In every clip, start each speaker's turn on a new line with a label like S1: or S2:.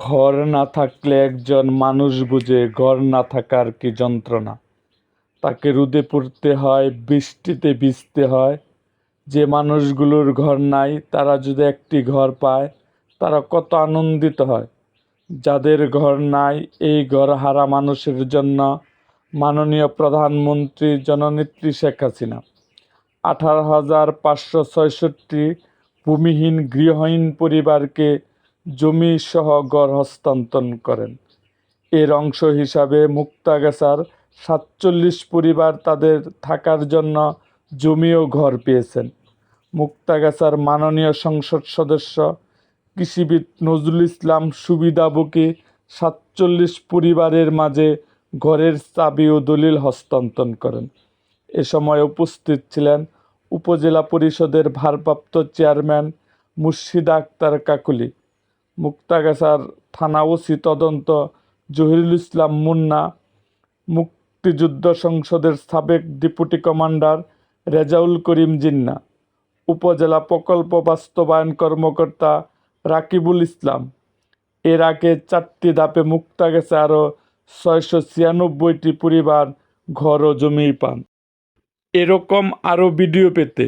S1: ঘর না থাকলে একজন মানুষ বুঝে, ঘর না থাকার কি যন্ত্রণা? তাকে রোদে পড়তে হয়, বৃষ্টিতে ভিজতে হয়। যে মানুষগুলোর ঘর নাই, তারা যদি একটি ঘর পায়, তারা কত আনন্দিত হয়। যাদের ঘর নাই, এই ঘর হারা মানুষের জন্য মাননীয় প্রধানমন্ত্রী জননেত্রী শেখ হাসিনা। আঠারো হাজার পাঁচশো ছয়ষট্টি ভূমিহীন গৃহহীন পরিবারকে জমি সহ গড় হস্তান্তর করেন। এর অংশ হিসাবে মুক্তাগাছার সাতচল্লিশ পরিবার তাদের থাকার জন্য জমি ও ঘর পেয়েছেন। মুক্তাগাছার মাননীয় সংসদ সদস্য কৃষিবিদ নজরুল ইসলাম সুবিধাভোগী সাতচল্লিশ পরিবারের মাঝে ঘরের চাবি ও দলিল হস্তান্তর করেন। এ সময় উপস্থিত ছিলেন উপজেলা পরিষদের ভারপ্রাপ্ত চেয়ারম্যান মুর্শিদা আক্তার কাকুলি। মুক্তাগাছার থানা ওসি তদন্ত, জহিরুল ইসলাম মুন্না, মুক্তিযুদ্ধ সংসদের সাবেক ডেপুটি কমান্ডার রেজাউল করিম জিন্না, উপজেলা প্রকল্প বাস্তবায়ন কর্মকর্তা রাকিবুল ইসলাম। এর আগে চারটি ধাপে মুক্তা গেছে আরও ছয়শো ছিয়ানব্বইটি পরিবার ঘর ও জমি পান। এরকম আরও ভিডিও পেতে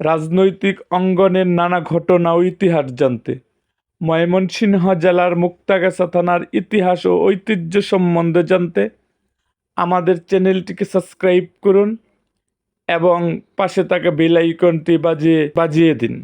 S1: রাজনৈতিক অঙ্গনের নানা ঘটনা ও ইতিহাস জানতে ময়মনসিংহ জেলার মুক্তাগাছা থানার ইতিহাস ও ঐতিহ্য সম্বন্ধে জানতে আমাদের চ্যানেলটিকে সাবস্ক্রাইব করুন এবং পাশে থাকা বেল আইকনটি বাজিয়ে বাজিয়ে দিন।